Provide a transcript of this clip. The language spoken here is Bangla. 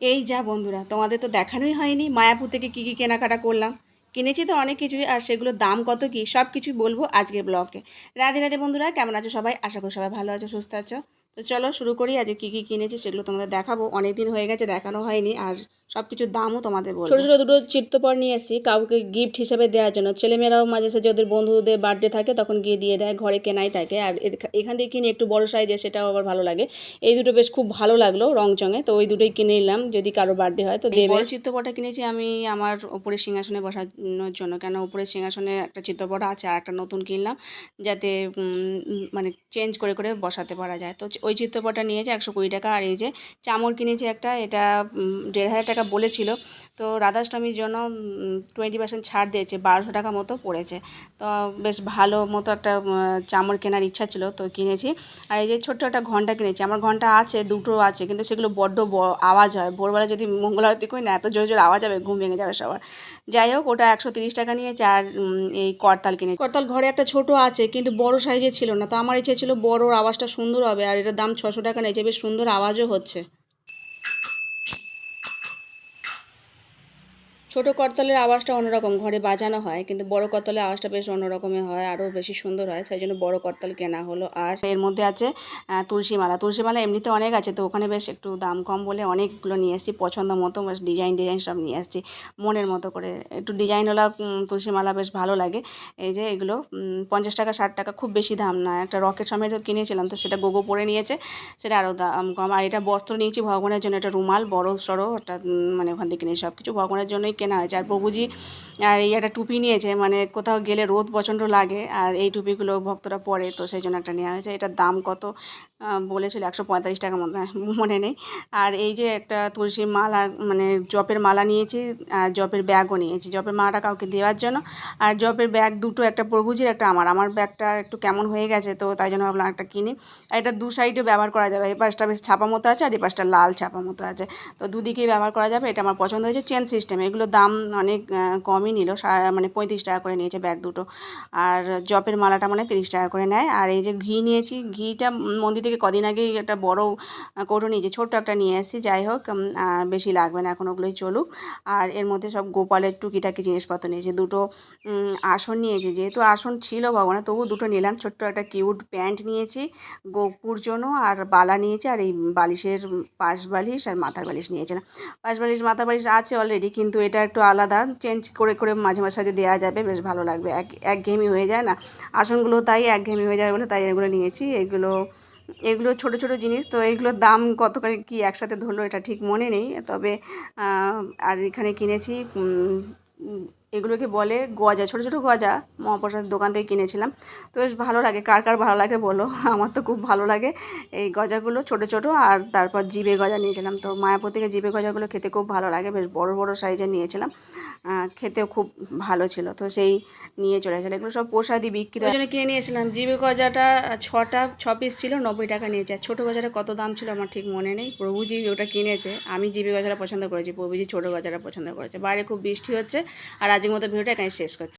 এই যা বন্ধুরা, তোমাদের তো দেখানোই হয়নি মায়াপুর থেকে কী কী কেনাকাটা করলাম। কিনেছি তো অনেক কিছুই, আর সেগুলোর দাম কত কী, সব কিছুই বলব আজকের ব্লগে। রাধে রাধে বন্ধুরা, কেমন আছো সবাই? আশা করি সবাই ভালো আছো, সুস্থ আছো। তো চলো শুরু করি আজকে কী কী কিনেছি সেগুলো তোমাদের দেখাবো। অনেক দিন হয়ে গেছে, দেখানো হয়নি, আর সব কিছুর দামও তোমাদের বলব। ছোটো ছোটো দুটো চিত্রপট নিয়ে এসেছি কাউকে গিফট হিসেবে দেওয়ার জন্য। ছেলেমেয়েরাও মাঝে সাঝে ওদের বন্ধুদের বার্থডে থাকে তখন গিয়ে দিয়ে দেয় ঘরে কেনাই থাকে। আর এখান থেকে কিনে একটু বড় সাইজে সেটাও আবার ভালো লাগে। এই দুটো বেশ খুব ভালো লাগল রং চঙে তো ওই দুটোই কিনে নিলাম যদি কারও বার্থডে হয় তো দেবে। বড় চিত্রপটটা কিনেছি আমি আমার উপরের সিংহাসনে বসানোর জন্য কেন উপরের সিংহাসনে একটা চিত্রপট আছে আর একটা নতুন কিনলাম যাতে মানে চেঞ্জ করে করে বসাতে পারা যায়। তো ওই চিত্রপটটা নিয়েছে একশো কুড়ি টাকা আর এই যে চামর কিনেছি একটা এটা দেড় হাজার টাকা বলেছিল। তো রাধাষ্টমীর জন্য টোয়েন্টি পার্সেন্ট ছাড় দিয়েছে, বারোশো টাকা মতো পড়েছে। তো বেশ ভালো মতো একটা চামর কেনার ইচ্ছা ছিল, তো কিনেছি। আর এই যে ছোট্ট একটা ঘণ্টা কিনেছি, আমার ঘণ্টা আছে, দুটো আছে, কিন্তু সেগুলো বড্ড আওয়াজ হয়। ভোরবেলা যদি মঙ্গল আরতি করি না, এত জোরে জোরে আওয়াজ হবে, ঘুম ভেঙে যাবে সবার। যাই হোক, ওটা একশো তিরিশ টাকা নিয়েছে, আর এই করতাল কিনে করতাল ঘরে একটা ছোট আছে, কিন্তু বড় সাইজে ছিল না, তো আমার ইচ্ছে ছিল বড়োর আওয়াজটা সুন্দর হবে, আর এটার দাম ছশো টাকা নিয়েছে, বেশ সুন্দর আওয়াজও হচ্ছে। ছোট করতলের আওয়াজটা অন্যরকম, ঘরে বাজানো হয়, কিন্তু বড় করতলের আওয়াজটা বেশ অন্যরকমের হয়, আরও বেশি সুন্দর হয়, সেই জন্য বড় করতল কেনা হলো। আর এর মধ্যে আছে তুলসী মালা তুলসী মালা এমনিতে অনেক আছে, তো ওখানে বেশ একটু দাম কম বলে অনেকগুলো নিয়ে এসেছি, পছন্দ মতো বেশ ডিজাইন ডিজাইন সব নিয়ে এসেছি, মনের মতো করে। একটু ডিজাইনওয়ালা তুলসী মালা বেশ ভালো লাগে। এই যে এগুলো পঞ্চাশ টাকা, ষাট টাকা খুব বেশি দাম না। একটা রকেট সমেত কিনেছিলাম, তো সেটা গোগো পরে নিয়েছে, সেটা আরও দাম কম। আর এটা বস্ত্র নিয়েছি ভগবানের জন্য একটা রুমাল, বড় সড়ো একটা মানে ওখান থেকে নিয়ে সব কিছু ভগবানের জন্যই কেনা হয়েছে। আর প্রভুজি, আর এই একটা টুপি নিয়েছে মানে কোথাও গেলে রোদ প্রচণ্ড লাগে, আর এই টুপিগুলো ভক্তরা পরে, তো সেই জন্য একটা নেওয়া হয়েছে। এটার দাম কত? বলেছিল একশো পঁয়তাল্লিশ টাকা মতো মনে নেই। আর এই যে একটা তুলসী মালা মানে জপের মালা নিয়েছি, আর জপের ব্যাগও নিয়েছি। জপের মালাটা কাউকে দেওয়ার জন্য, আর জপের ব্যাগ দুটো, একটা প্রভুজির, একটা আমার। আমার ব্যাগটা একটু কেমন হয়ে গেছে, তো তাই জন্য ভাবলাম একটা কিনি। আর এটা দু সাইডে ব্যবহার করা যাবে। এই পাশটা বেশ ছাপা মতো আছে, আর এই পাশটা লাল ছাপা মতো আছে। তো দুদিকেই ব্যবহার করা যাবে, এটা আমার পছন্দ হয়েছে। চেন সিস্টেম, এগুলো দাম অনেক কমই নিল। মানে পঁয়ত্রিশ টাকা করে নিয়েছে ব্যাগ দুটো। আর জপের মালাটা মানে তিরিশ টাকা করে নেয়। আর এই যে ঘি নিয়েছি, ঘিটা মন্দির থেকে কদিন আগেই একটা বড় কৌটো নিয়েছি ছোট্ট একটা নিয়ে এসেছি। যাই হোক বেশি লাগবে না, এখন ওগুলোই চলুক। আর এর মধ্যে সব গোপালের টুকিটাকি জিনিসপত্র নিয়েছি। দুটো আসন নিয়েছি। যেহেতু আসন ছিল ভগবানের তবু দুটো নিলাম। ছোট্ট একটা কিউট প্যান্ট নিয়েছি, গোপুর জন্য, আর বালা নিয়েছি। আর এই বালিশের পাশ বালিশ আর মাথার বালিশ নিয়েছিলাম। পাশ বালিশ, মাথার বালিশ আছে অলরেডি, কিন্তু এটা একটু আলাদা চেঞ্জ করে করে মাঝে মাঝে দেওয়া যাবে, বেশ ভালো লাগবে। এক, একঘেয়েমি হয়ে যায় না। আসনগুলো তাই একঘেয়েমি হয়ে যাবে বলে তাই এগুলো নিয়েছি। এগুলো এগুলো ছোট ছোট জিনিস, তো এগুলোর দাম কত করে কি একসাথে ধরলো এটা ঠিক মনে নেই। তবে আর এখানে কিনেছি এগুলোকে বলে গজা ছোট ছোট গজা মহাপ্রসাদের দোকান থেকে কিনেছিলাম। তো বেশ ভালো লাগে। কার কার ভালো লাগে বলো? আমার তো খুব ভালো লাগে। এই গজাগুলো ছোট ছোট আর তারপর জিবে গজা নিয়েছিলাম। তো মায়াপুর থেকে জিবে গজাগুলো খেতে খুব ভালো লাগে। বেশ বড় বড় সাইজের নিয়েছিলাম। খেতেও খুব ভালো ছিল। তো সেই নিয়ে চলে আসলে এগুলো সব প্রসাদি বিক্রি জন্য কিনে নিয়েছিলাম। জিবে গজাটা ছটা, ছ পিস ছিল, নব্বই টাকা নিয়েছে। আর ছোটো গজাটা কত দাম ছিল আমার ঠিক মনে নেই। প্রভুজি ওটা কিনেছে। আমি জিবে গজাটা পছন্দ করেছি। প্রভুজি ছোটো গজাটা পছন্দ করেছে। বাইরে খুব বৃষ্টি হচ্ছে। আর আজকের মতো ভিডিওটা এখানে শেষ করছি।